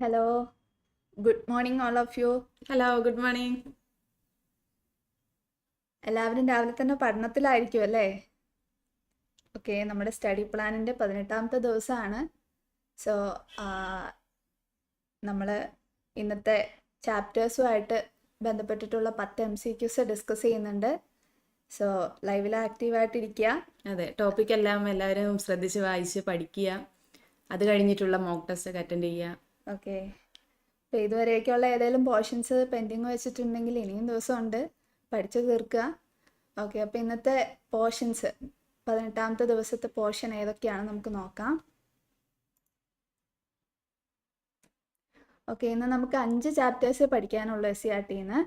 Hello good morning all of you hello good morning എല്ലാവരും രാവിലെ തന്നെ പഠനത്തിലായിരിക്കും അല്ലേ? ഓക്കെ നമ്മുടെ സ്റ്റഡി പ്ലാനിന്റെ പതിനെട്ടാമത്തെ ദിവസമാണ്. സോ നമ്മൾ ഇന്നത്തെ ചാപ്റ്റേഴ്സുമായിട്ട് ബന്ധപ്പെട്ടിട്ടുള്ള പത്ത് എം സി ക്യൂസ് ഡിസ്കസ് ചെയ്യുന്നുണ്ട്. സോ ലൈവിൽ ആക്റ്റീവായിട്ടിരിക്കുക അതെ ടോപ്പിക് എല്ലാം എല്ലാവരും ശ്രദ്ധിച്ച് വായിച്ച് പഠിക്കുക അത് കഴിഞ്ഞിട്ടുള്ള മോക്ക് ടെസ്റ്റ് ഒക്കെ അറ്റൻഡ് ചെയ്യുക ഓക്കെ. അപ്പോൾ ഇതുവരെയൊക്കെയുള്ള ഏതെങ്കിലും പോർഷൻസ് പെൻഡിങ് വെച്ചിട്ടുണ്ടെങ്കിൽ ഇനിയും ദിവസമുണ്ട്. പഠിച്ചു തീർക്കുക. ഓക്കെ അപ്പോൾ ഇന്നത്തെ പോർഷൻസ് പതിനെട്ടാമത്തെ ദിവസത്തെ പോർഷൻ ഏതൊക്കെയാണ് നമുക്ക് നോക്കാം. ഓക്കെ ഇന്ന് നമുക്ക് അഞ്ച് ചാപ്റ്റേഴ്സ് പഠിക്കാനുള്ളൂ എസ് സി ആർ ടിന്ന്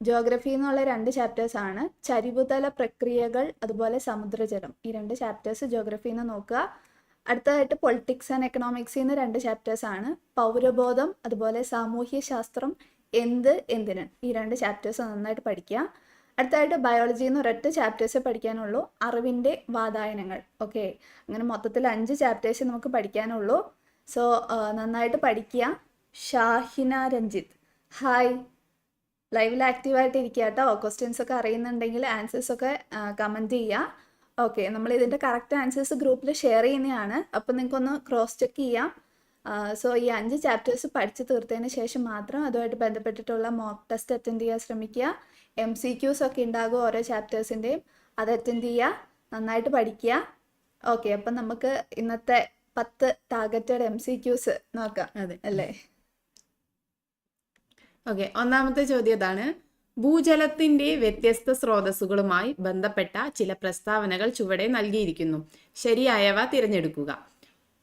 ജോഗ്രഫി എന്നുള്ള രണ്ട് ചാപ്റ്റേഴ്സ് ആണ്. ചരിവുതല പ്രക്രിയകൾ അതുപോലെ സമുദ്രജലം. ഈ രണ്ട് ചാപ്റ്റേഴ്സ് ജോഗ്രഫിന്ന് നോക്കുക. അടുത്തതായിട്ട് പൊളിറ്റിക്സ് ആൻഡ് എക്കണോമിക്സിൽ നിന്ന് രണ്ട് ചാപ്റ്റേഴ്സ് ആണ്. പൗരബോധം അതുപോലെ സാമൂഹ്യ ശാസ്ത്രം എന്ത് എന്തിന്. ഈ രണ്ട് ചാപ്റ്റേഴ്സ് നന്നായിട്ട് പഠിക്കുക അടുത്തതായിട്ട് ബയോളജി എന്ന് ഒരൊറ്റ ചാപ്റ്റേഴ്സ് പഠിക്കാനുള്ളൂ. അറിവിന്റെ വാതായനങ്ങൾ. ഓക്കെ അങ്ങനെ മൊത്തത്തിൽ അഞ്ച് ചാപ്റ്റേഴ്സ് നമുക്ക് പഠിക്കാനുള്ളൂ. സോ നന്നായിട്ട് പഠിക്കുക ഷാഹിന രഞ്ജിത്ത്. ഹായ് ലൈവിൽ ആക്റ്റീവായിട്ട് ഇരിക്കുക കേട്ടോ. ക്വസ്റ്റ്യൻസ് ഒക്കെ അറിയുന്നുണ്ടെങ്കിൽ ആൻസേഴ്സ് ഒക്കെ കമന്റ് ചെയ്യുക ഓക്കെ നമ്മൾ ഇതിന്റെ കറക്റ്റ് ആൻസേഴ്സ് ഗ്രൂപ്പിൽ ഷെയർ ചെയ്യുന്നതാണ് അപ്പോൾ നിങ്ങൾക്കൊന്ന് ക്രോസ് ചെക്ക് ചെയ്യാം. സോ ഈ അഞ്ച് ചാപ്റ്റേഴ്സ് പഠിച്ചു തീർത്തതിന് ശേഷം മാത്രം അതുമായിട്ട് ബന്ധപ്പെട്ടിട്ടുള്ള മോക്ക് ടെസ്റ്റ് അറ്റൻഡ് ചെയ്യാൻ ശ്രമിക്കുക. എം സി ക്യൂസ് ഒക്കെ ഉണ്ടാകും ഓരോ ചാപ്റ്റേഴ്സിന്റെയും അത് അറ്റൻഡ് ചെയ്യുക നന്നായിട്ട് പഠിക്കുക. ഓക്കെ അപ്പം നമുക്ക് ഇന്നത്തെ പത്ത് ടാർഗറ്റഡ് എം സി ക്യൂസ് നോക്കാം. അതെ. അല്ലേ? ഓക്കെ ഒന്നാമത്തെ ചോദ്യം ഇതാണ്. ഭൂജലത്തിന്റെ വ്യത്യസ്ത സ്രോതസ്സുകളുമായി ബന്ധപ്പെട്ട ചില പ്രസ്താവനകൾ ചുവടെ നൽകിയിരിക്കുന്നു. ശരിയായവ തിരഞ്ഞെടുക്കുക.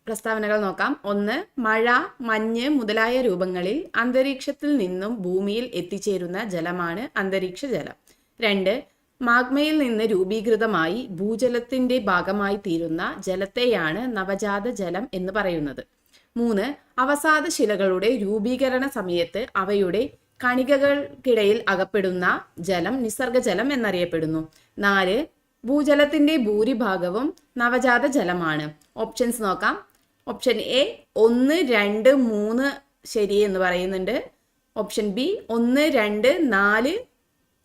പ്രസ്താവനകൾ നോക്കാം. ഒന്ന് മഴ മഞ്ഞ് മുതലായ രൂപങ്ങളിൽ അന്തരീക്ഷത്തിൽ നിന്നും ഭൂമിയിൽ എത്തിച്ചേരുന്ന ജലമാണ് അന്തരീക്ഷ ജലം. രണ്ട് മാഗ്മയിൽ നിന്ന് രൂപീകൃതമായി ഭൂജലത്തിന്റെ ഭാഗമായി തീരുന്ന ജലത്തെയാണ് നവജാത ജലം എന്ന് പറയുന്നത്. മൂന്ന് അവസാദ ശിലകളുടെ രൂപീകരണ സമയത്ത് അവയുടെ കണികകൾക്കിടയിൽ അകപ്പെടുന്ന ജലം നിസർഗജലം എന്നറിയപ്പെടുന്നു. നാല് ഭൂജലത്തിന്റെ ഭൂരിഭാഗവും നവജാത ജലമാണ്. ഓപ്ഷൻസ് നോക്കാം. ഓപ്ഷൻ എ ഒന്ന് രണ്ട് മൂന്ന് ശരി എന്ന് പറയുന്നുണ്ട്. ഓപ്ഷൻ ബി ഒന്ന് രണ്ട് നാല്.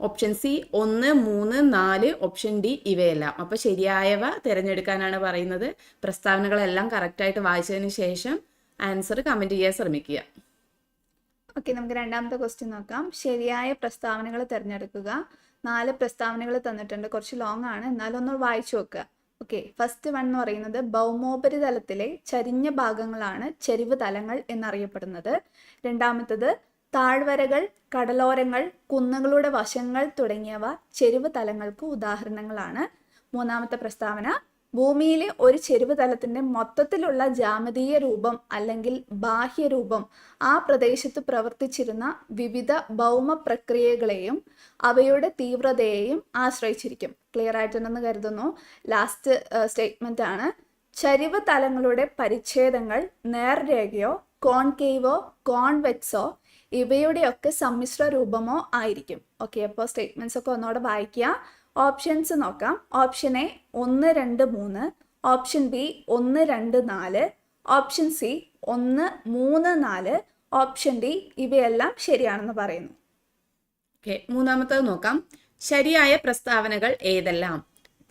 ഓപ്ഷൻ സി ഒന്ന് മൂന്ന് നാല്. ഓപ്ഷൻ ഡി ഇവയെല്ലാം. അപ്പോൾ ശരിയായവ തിരഞ്ഞെടുക്കാനാണ് പറയുന്നത്. പ്രസ്താവനകളെല്ലാം കറക്റ്റായിട്ട് വായിച്ചതിന് ശേഷം ആൻസർ കമന്റ് ചെയ്യാൻ ശ്രമിക്കുക. ഓക്കെ നമുക്ക് രണ്ടാമത്തെ ക്വസ്റ്റ്യൻ നോക്കാം. ശരിയായ പ്രസ്താവനകൾ തിരഞ്ഞെടുക്കുക. നാല് പ്രസ്താവനകൾ തന്നിട്ടുണ്ട്. കുറച്ച് ലോങ് ആണ്. എന്നാലും ഒന്ന് വായിച്ചു നോക്കുക. ഓക്കെ ഫസ്റ്റ് വൺ എന്ന് പറയുന്നത് ഭൗമോപരിതലത്തിലെ ചരിഞ്ഞ ഭാഗങ്ങളാണ് ചെരിവ് തലങ്ങൾ എന്നറിയപ്പെടുന്നത്. രണ്ടാമത്തത് താഴ്വരകൾ കടലോരങ്ങൾ കുന്നുകളുടെ വശങ്ങൾ തുടങ്ങിയവ ചെരിവ് തലങ്ങൾക്ക് ഉദാഹരണങ്ങളാണ്. മൂന്നാമത്തെ പ്രസ്താവന ഭൂമിയിലെ ഒരു ചെരുവ് തലത്തിന്റെ മൊത്തത്തിലുള്ള ജാമതീയ രൂപം അല്ലെങ്കിൽ ബാഹ്യരൂപം ആ പ്രദേശത്ത് പ്രവർത്തിച്ചിരുന്ന വിവിധ ഭൗമ പ്രക്രിയകളെയും അവയുടെ തീവ്രതയെയും ആശ്രയിച്ചിരിക്കും. ക്ലിയർ ആയിട്ടുണ്ടെന്ന് കരുതുന്നു? ലാസ്റ്റ് സ്റ്റേറ്റ്മെന്റ് ആണ്. ചരിവ് തലങ്ങളുടെ പരിച്ഛേദങ്ങൾ നേർരേഖയോ കോൺകേവോ കോൺവെക്സോ ഇവയുടെയൊക്കെ സമ്മിശ്ര രൂപമോ ആയിരിക്കും. ഓക്കെ അപ്പോൾ സ്റ്റേറ്റ്മെന്റ്സ് ഒക്കെ ഒന്നുകൂടെ വായിക്കുക. ഓപ്ഷൻസ് നോക്കാം. ഓപ്ഷൻ എ ഒന്ന് രണ്ട് മൂന്ന്. ഓപ്ഷൻ ബി ഒന്ന് രണ്ട് നാല്. ഓപ്ഷൻ സി ഒന്ന് മൂന്ന് നാല്. ഓപ്ഷൻ ഡി ഇവയെല്ലാം ശരിയാണെന്ന് പറയുന്നു. ഓക്കെ മൂന്നാമത്തത് നോക്കാം. ശരിയായ പ്രസ്താവനകൾ ഏതെല്ലാം?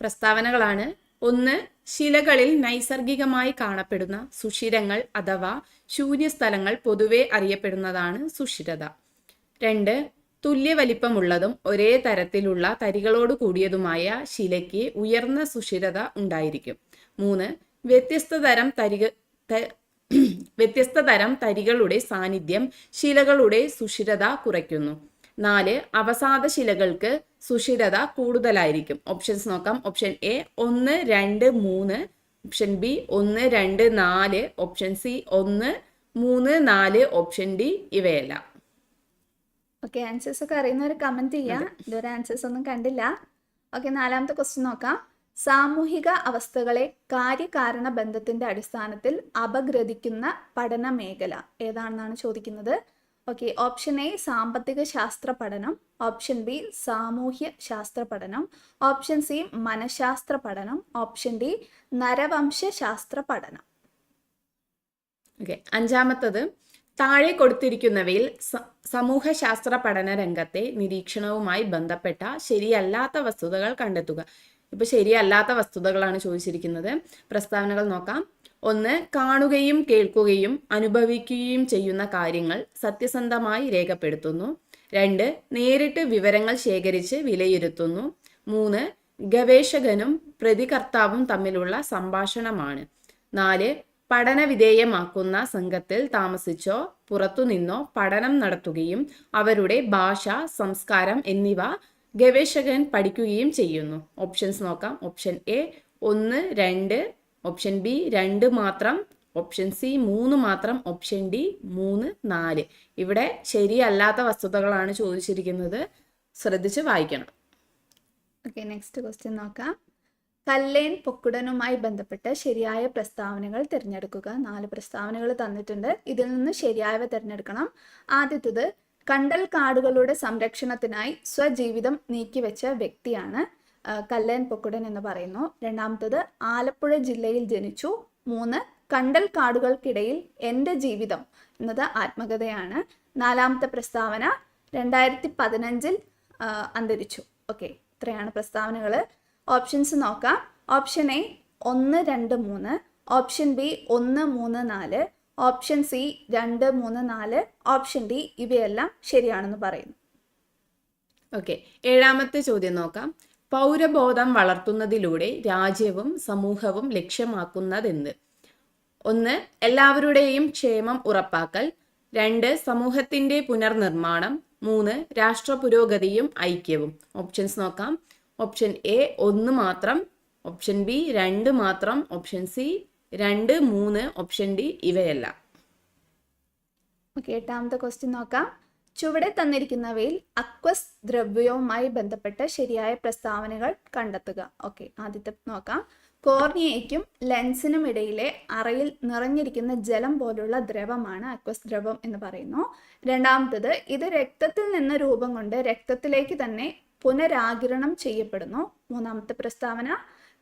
പ്രസ്താവനകളാണ് ഒന്ന് ശിലകളിൽ നൈസർഗികമായി കാണപ്പെടുന്ന സുഷിരങ്ങൾ അഥവാ ശൂന്യസ്ഥലങ്ങൾ പൊതുവെ അറിയപ്പെടുന്നതാണ് സുഷിരത. രണ്ട് തുല്യ വലിപ്പമുള്ളതും ഒരേ തരത്തിലുള്ള തരികളോട് കൂടിയതുമായ ശിലയ്ക്ക് ഉയർന്ന സുഷിരത ഉണ്ടായിരിക്കും. മൂന്ന് വ്യത്യസ്ത തരം തരിക വ്യത്യസ്ത തരം തരികളുടെ സാന്നിധ്യം ശിലകളുടെ സുഷിരത കുറയ്ക്കുന്നു. നാല് അവസാദ ശിലകൾക്ക് സുഷിരത കൂടുതലായിരിക്കും. ഓപ്ഷൻസ് നോക്കാം. ഓപ്ഷൻ എ ഒന്ന് രണ്ട് മൂന്ന് ഓപ്ഷൻ ബി ഒന്ന് രണ്ട് നാല് ഓപ്ഷൻ സി ഒന്ന് മൂന്ന് നാല് ഓപ്ഷൻ ഡി ഇവയെല്ലാം. ഓക്കെ ആൻസേഴ്സ് ഒക്കെ അറിയുന്നവർ കമന്റ് ചെയ്യാം. ഇതുവരെ ആൻസേഴ്സ് ഒന്നും കണ്ടില്ല. ഓക്കെ നാലാമത്തെ ക്വസ്റ്റ്യൻ നോക്കാം. സാമൂഹിക അവസ്ഥകളെ കാര്യകാരണ ബന്ധത്തിന്റെ അടിസ്ഥാനത്തിൽ അപഗ്രഥിക്കുന്ന പഠന മേഖല ഏതാണെന്നാണ് ചോദിക്കുന്നത്? ഓക്കെ ഓപ്ഷൻ എ സാമ്പത്തിക ശാസ്ത്ര പഠനം. ഓപ്ഷൻ ബി സാമൂഹ്യ ശാസ്ത്ര പഠനം. ഓപ്ഷൻ സി മനഃശാസ്ത്ര പഠനം. ഓപ്ഷൻ ഡി നരവംശ ശാസ്ത്ര പഠനം. ഓക്കെ അഞ്ചാമത്തത്. താഴെ കൊടുത്തിരിക്കുന്നവയിൽ സമൂഹ സമൂഹശാസ്ത്ര പഠന രംഗത്തെ നിരീക്ഷണവുമായി ബന്ധപ്പെട്ട ശരിയല്ലാത്ത വസ്തുതകൾ കണ്ടെത്തുക. ഇപ്പൊ ശരിയല്ലാത്ത വസ്തുതകളാണ് ചോദിച്ചിരിക്കുന്നത്. പ്രസ്താവനകൾ നോക്കാം. ഒന്ന് കാണുകയും കേൾക്കുകയും അനുഭവിക്കുകയും ചെയ്യുന്ന കാര്യങ്ങൾ സത്യസന്ധമായി രേഖപ്പെടുത്തുന്നു. രണ്ട് നേരിട്ട് വിവരങ്ങൾ ശേഖരിച്ച് വിലയിരുത്തുന്നു. മൂന്ന് ഗവേഷകനും പ്രതികർത്താവും തമ്മിലുള്ള സംഭാഷണമാണ്. നാല് പഠന വിധേയമാക്കുന്ന സംഘത്തിൽ താമസിച്ചോ പുറത്തുനിന്നോ പഠനം നടത്തുകയും അവരുടെ ഭാഷ സംസ്കാരം എന്നിവ ഗവേഷകൻ പഠിക്കുകയും ചെയ്യുന്നു. ഓപ്ഷൻസ് നോക്കാം. ഓപ്ഷൻ എ ഒന്ന് രണ്ട്. ഓപ്ഷൻ ബി രണ്ട് മാത്രം. ഓപ്ഷൻ സി മൂന്ന് മാത്രം. ഓപ്ഷൻ ഡി മൂന്ന് നാല്. ഇവിടെ ശരിയല്ലാത്ത വസ്തുതകളാണ് ചോദിച്ചിരിക്കുന്നത്. ശ്രദ്ധിച്ച് വായിക്കണം. ഓക്കെ നെക്സ്റ്റ് ക്വസ്റ്റ്യൻ നോക്കാം. കല്ലേൻ പൊക്കുടനുമായി ബന്ധപ്പെട്ട് ശരിയായ പ്രസ്താവനകൾ തിരഞ്ഞെടുക്കുക. നാല് പ്രസ്താവനകൾ തന്നിട്ടുണ്ട്. ഇതിൽ നിന്ന് ശരിയായവ തിരഞ്ഞെടുക്കണം. ആദ്യത്തത് കണ്ടൽ കാടുകളുടെ സംരക്ഷണത്തിനായി സ്വജീവിതം നീക്കിവെച്ച വ്യക്തിയാണ് കല്ലേൻ പൊക്കുടൻ എന്ന് പറയുന്നു. രണ്ടാമത്തത് ആലപ്പുഴ ജില്ലയിൽ ജനിച്ചു. മൂന്ന് കണ്ടൽ കാടുകൾക്കിടയിൽ എന്റെ ജീവിതം എന്നത് ആത്മകഥയാണ്. നാലാമത്തെ പ്രസ്താവന രണ്ടായിരത്തി പതിനഞ്ചിൽ അന്തരിച്ചു. ഓക്കെ. ഇത്രയാണ് പ്രസ്താവനകൾ ഓപ്ഷൻസ് നോക്കാം. ഓപ്ഷൻ എ ഒന്ന് രണ്ട് മൂന്ന്. ഓപ്ഷൻ ബി ഒന്ന് മൂന്ന് നാല്. ഓപ്ഷൻ സി രണ്ട് മൂന്ന് നാല്. ഓപ്ഷൻ ഡി ഇവയെല്ലാം ശരിയാണെന്ന് പറയുന്നു. ഓക്കെ ഏഴാമത്തെ ചോദ്യം നോക്കാം. പൗരബോധം വളർത്തുന്നതിലൂടെ രാജ്യവും സമൂഹവും ലക്ഷ്യമാക്കുന്നതെന്ത്? ഒന്ന് എല്ലാവരുടെയും ക്ഷേമം ഉറപ്പാക്കൽ. രണ്ട് സമൂഹത്തിന്റെ പുനർനിർമ്മാണം. മൂന്ന് രാഷ്ട്ര പുരോഗതിയും ഐക്യവും. ഓപ്ഷൻസ് നോക്കാം. ഓപ്ഷൻ എ ഒന്ന് മാത്രം ഓപ്ഷൻ ബി രണ്ട് മാത്രം ഓപ്ഷൻ സി രണ്ട് മൂന്ന് ഓപ്ഷൻ ഡി ഇവയല്ല. ഓക്കെ എട്ടാമത്തെ ക്വസ്റ്റ്യൻ നോക്കാം. ചുവടെ തന്നിരിക്കുന്നവയിൽ അക്വസ് ദ്രവ്യവുമായി ബന്ധപ്പെട്ട ശരിയായ പ്രസ്താവനകൾ കണ്ടെത്തുക. ഓക്കെ ആദ്യത്തെ നോക്കാം. കോർണിയയ്ക്കും ലെൻസിനും ഇടയിലെ അറയിൽ നിറഞ്ഞിരിക്കുന്ന ജലം പോലുള്ള ദ്രവമാണ് അക്വസ് ദ്രവം എന്ന് പറയുന്നു. രണ്ടാമത്തത് ഇത് രക്തത്തിൽ നിന്ന് രൂപം കൊണ്ട് രക്തത്തിലേക്ക് തന്നെ പുനരാകിരണം ചെയ്യപ്പെടുന്നു. മൂന്നാമത്തെ പ്രസ്താവന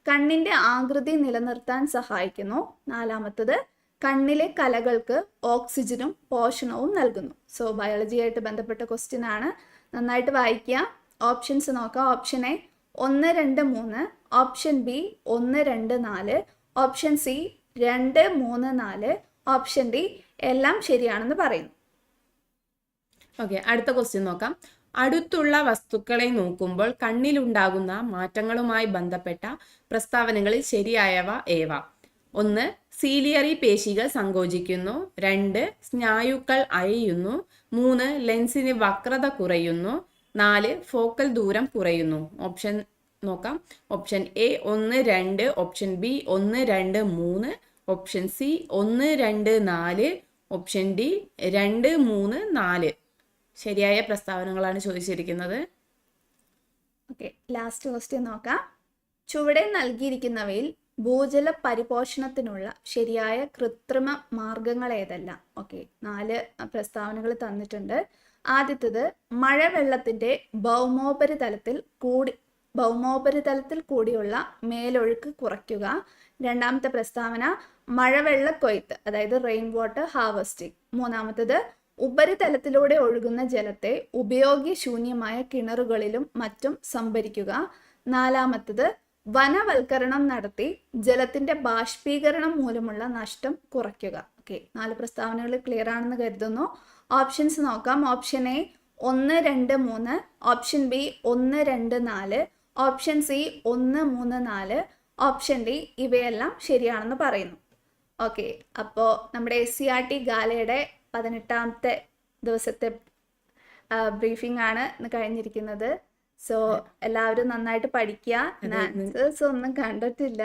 കണ്ണിന്റെ ആകൃതി നിലനിർത്താൻ സഹായിക്കുന്നു. നാലാമത്തത് കണ്ണിലെ കലകൾക്ക് ഓക്സിജനും പോഷണവും നൽകുന്നു. സോ ബയോളജിയായിട്ട് ബന്ധപ്പെട്ട ക്വസ്റ്റ്യൻ ആണ്. നന്നായിട്ട് വായിക്കുക. ഓപ്ഷൻസ് നോക്കാം. ഓപ്ഷൻ എ ഒന്ന് രണ്ട് മൂന്ന്. ഓപ്ഷൻ ബി ഒന്ന് രണ്ട് നാല്. ഓപ്ഷൻ സി രണ്ട് മൂന്ന് നാല്. ഓപ്ഷൻ ഡി എല്ലാം ശരിയാണെന്ന് പറയുന്നു. ഓക്കെ അടുത്ത ക്വസ്റ്റ്യൻ നോക്കാം. അടുത്തുള്ള വസ്തുക്കളെ നോക്കുമ്പോൾ കണ്ണിലുണ്ടാകുന്ന മാറ്റങ്ങളുമായി ബന്ധപ്പെട്ട പ്രസ്താവനകളിൽ ശരിയായവ ഏവ? ഒന്ന് സീലിയറി പേശികൾ സങ്കോചിക്കുന്നു. രണ്ട് സ്നായുക്കൾ അയയുന്നു. മൂന്ന് ലെൻസിന് വക്രത കുറയുന്നു. നാല് ഫോക്കൽ ദൂരം കുറയുന്നു. ഓപ്ഷൻ നോക്കാം. ഓപ്ഷൻ എ ഒന്ന് രണ്ട് ഓപ്ഷൻ ബി ഒന്ന് രണ്ട് മൂന്ന് ഓപ്ഷൻ സി ഒന്ന് രണ്ട് നാല് ഓപ്ഷൻ ഡി രണ്ട് മൂന്ന് നാല്. ശരിയായ പ്രസ്താവനകളാണ് ചോദിച്ചിരിക്കുന്നത്. ഓക്കെ ലാസ്റ്റ് ക്വസ്റ്റ്യൻ നോക്കാം. ചുവടെ നൽകിയിരിക്കുന്നവയിൽ ഭൂജല പരിപോഷണത്തിനുള്ള ശരിയായ കൃത്രിമ മാർഗങ്ങൾ ഏതെല്ലാം? ഓക്കെ നാല് പ്രസ്താവനകൾ തന്നിട്ടുണ്ട്. ആദ്യത്തേത് മഴവെള്ളത്തിന്റെ ഭൗമോപരിതലത്തിൽ കൂടി ഭൗമോപരിതലത്തിൽ കൂടിയുള്ള മേലൊഴുക്ക് കുറയ്ക്കുക. രണ്ടാമത്തെ പ്രസ്താവന മഴവെള്ള കൊയ്ത്ത് അതായത് റെയിൻ വാട്ടർ ഹാർവസ്റ്റിംഗ് മൂന്നാമത്തേത് ഉപരിതലത്തിലൂടെ ഒഴുകുന്ന ജലത്തെ ഉപയോഗശൂന്യമായ കിണറുകളിലും മറ്റും സംഭരിക്കുക. നാലാമത്തത് വനവൽക്കരണം നടത്തി ജലത്തിന്റെ ബാഷ്പീകരണം മൂലമുള്ള നഷ്ടം കുറയ്ക്കുക. ഓക്കെ നാല് പ്രസ്താവനകൾ ക്ലിയർ ആണെന്ന് കരുതുന്നു. ഓപ്ഷൻസ് നോക്കാം. ഓപ്ഷൻ എ ഒന്ന് രണ്ട് മൂന്ന്. ഓപ്ഷൻ ബി ഒന്ന് രണ്ട് നാല്. ഓപ്ഷൻ സി ഒന്ന് മൂന്ന് നാല്. ഓപ്ഷൻ ഡി ഇവയെല്ലാം ശരിയാണെന്ന് പറയുന്നു. ഓക്കെ അപ്പോൾ നമ്മുടെ എസ് സി ആർ ടി ഗാലയുടെ പതിനെട്ടാമത്തെ ദിവസത്തെ ബ്രീഫിംഗ് ആണ് കഴിഞ്ഞിരിക്കുന്നത്. സോ എല്ലാവരും നന്നായിട്ട് പഠിക്കുക ഒന്നും കണ്ടിട്ടില്ല.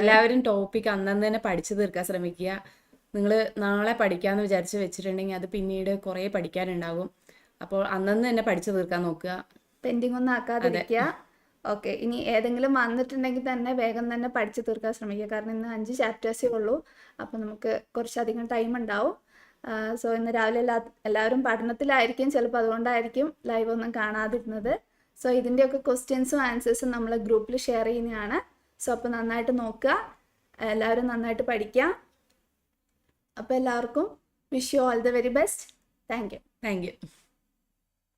എല്ലാവരും ടോപ്പിക് അന്നന്ന് തന്നെ പഠിച്ചു തീർക്കാൻ ശ്രമിക്കുക നിങ്ങൾ നാളെ പഠിക്കാമെന്ന് വിചാരിച്ച് വെച്ചിട്ടുണ്ടെങ്കിൽ അത് പിന്നീട് കുറേ പഠിക്കാനുണ്ടാകും അപ്പോൾ അന്നന്ന് തന്നെ പഠിച്ചു തീർക്കാൻ നോക്കുക പെൻഡിങ് ഒന്നും ആക്കാതിരിക്കുക ഓക്കെ ഇനി ഏതെങ്കിലും വന്നിട്ടുണ്ടെങ്കിൽ തന്നെ വേഗം തന്നെ പഠിച്ചു തീർക്കാൻ ശ്രമിക്കുക കാരണം ഇന്ന് അഞ്ച് ചാപ്റ്റേഴ്സേ ഉള്ളൂ. അപ്പോൾ നമുക്ക് കുറച്ചധികം ടൈം ഉണ്ടാവും. സോ ഇന്ന് രാവിലെ എല്ലാ എല്ലാവരും പഠനത്തിലായിരിക്കും ചിലപ്പോൾ അതുകൊണ്ടായിരിക്കും ലൈവ് ഒന്നും കാണാതിരുന്നത്. സോ ഇതിന്റെയൊക്കെ ക്വസ്റ്റ്യൻസും ആൻസേഴ്സും നമ്മൾ ഗ്രൂപ്പിൽ ഷെയർ ചെയ്യുന്നതാണ്. സോ അപ്പോൾ നന്നായിട്ട് നോക്കുക. എല്ലാവരും നന്നായിട്ട് പഠിക്കുക. അപ്പോൾ എല്ലാവർക്കും wish you all the very best thank you thank you